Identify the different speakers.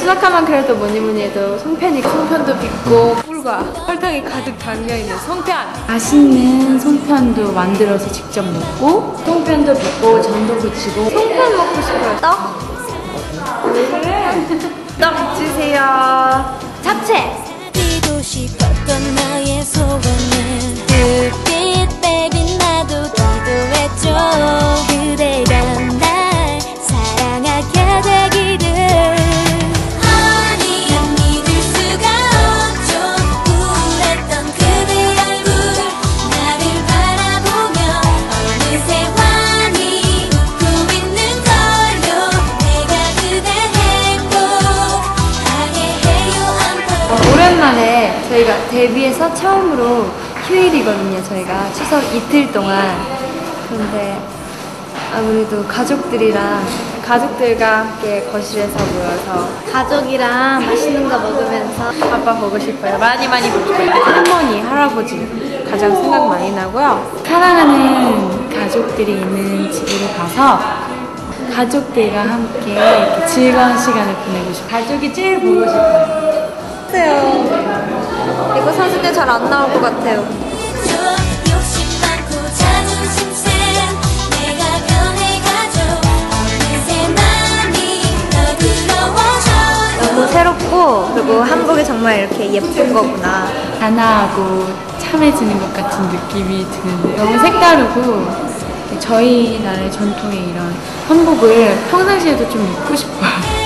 Speaker 1: 수락하면 그래도 뭐니 뭐니 해도 송편이 송편도 빚고 꿀과 설탕이 가득 담겨있는 송편.
Speaker 2: 맛있는 송편도 만들어서 직접 먹고 송편도 빚고 전도 부치고
Speaker 1: 송편 먹고 싶어요. 떡? 떡 주세요. 잡채 만에 저희가 데뷔해서 처음으로 휴일이거든요 저희가. 추석 이틀 동안. 그런데 아무래도 가족들이랑 가족들과 함께 거실에서 모여서 가족이랑 맛있는 거 먹으면서 아빠 보고 싶어요. 많이 많이 보고 싶어요. 할머니 할아버지 가장 생각 많이 나고요.
Speaker 2: 사랑하는 가족들이 있는 집으로 가서 가족들과 함께 이렇게 즐거운 시간을 보내고 싶어요. 가족이 제일 보고 싶어요.
Speaker 1: 이거 사실 때잘 안 나올 것 같아요. 너무 새롭고 그리고 한복이 정말 이렇게 예쁜 거구나.
Speaker 2: 단아하고 참해지는 것 같은 느낌이 드는데 너무 색다르고 저희 나라의 전통의 이런 한복을 평상시에도 좀 입고 싶어요.